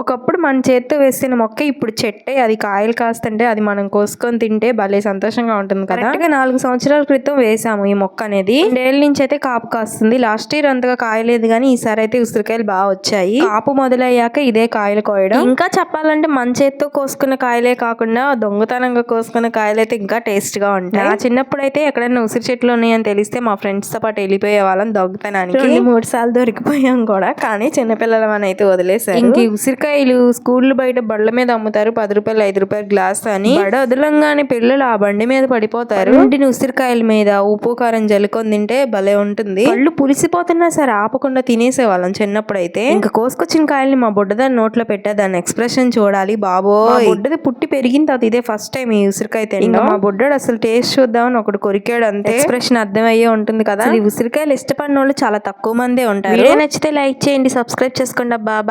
ఒకప్పుడు మన చేత్తో వేసిన మొక్క ఇప్పుడు చెట్టే అది కాయలు కాస్తుంటే అది మనం కోసుకొని తింటే భలే సంతోషంగా ఉంటుంది కదా. కరెక్ట్గా నాలుగు సంవత్సరాల క్రితం వేసాము ఈ మొక్క అనేది. రెండేళ్ళ నుంచి అయితే కాపు కాస్తుంది. లాస్ట్ ఇయర్ అంతగా కాయలేదు కానీ ఈసారి అయితే ఉసిరికాయలు బాగా వచ్చాయి. కాపు మొదలయ్యాక ఇదే కాయలు కోయడం. ఇంకా చెప్పాలంటే మన చేత్తో కోసుకున్న కాయలే కాకుండా దొంగతనంగా కోసుకున్న కాయలు అయితే ఇంకా టేస్ట్గా ఉంటాయి. నా చిన్నప్పుడు అయితే ఎక్కడైనా ఉసిరి చెట్లు ఉన్నాయని తెలిస్తే మా ఫ్రెండ్స్తో పాటు వెళ్ళిపోయే వాళ్ళం దొంగతనానికి. మూడు సార్లు దొరికిపోయాం కూడా కానీ చిన్నపిల్లల అయితే వదిలేసారు ఇంక ఉసిరికాయలు స్కూల్ బయట బళ్ళ మీద అమ్ముతారు. పది రూపాయలు ఐదు రూపాయలు గ్లాస్ అని. బడ వదలంగానే పిల్లలు ఆ బండి మీద పడిపోతారు. ఇంటిని ఉసిరికాయల మీద ఉప్పు కారం జల్లుకొని తింటే భలే ఉంటుంది. పళ్ళు పులిసిపోతున్నా సరే ఆపకుండా తినేసేవాళ్ళం చిన్నప్పుడు అయితే ఇంకా కోసుకొచ్చిన కాయల్ని మా బుడ్డదాన్ని నోట్లో పెట్టా దాని ఎక్స్ప్రెషన్ చూడాలి బాబో బుడ్డది పుట్టి పెరిగిన తర్వాత ఇదే ఫస్ట్ టైం ఈ ఉసిరికాయ తింటాం మా బుడ్డాడు అసలు టేస్ట్ చూద్దామని ఒకటి కొరికాడు అంతే. ఎక్స్ప్రెషన్ అర్థమయ్యే ఉంటుంది కదా. ఈ ఉసిరికాయలు ఇష్టపడిన వాళ్ళు చాలా తక్కువ మందే ఉంటారు. నచ్చితే లైక్ చేయండి సబ్స్క్రైబ్ చేసుకోండి బాయ్.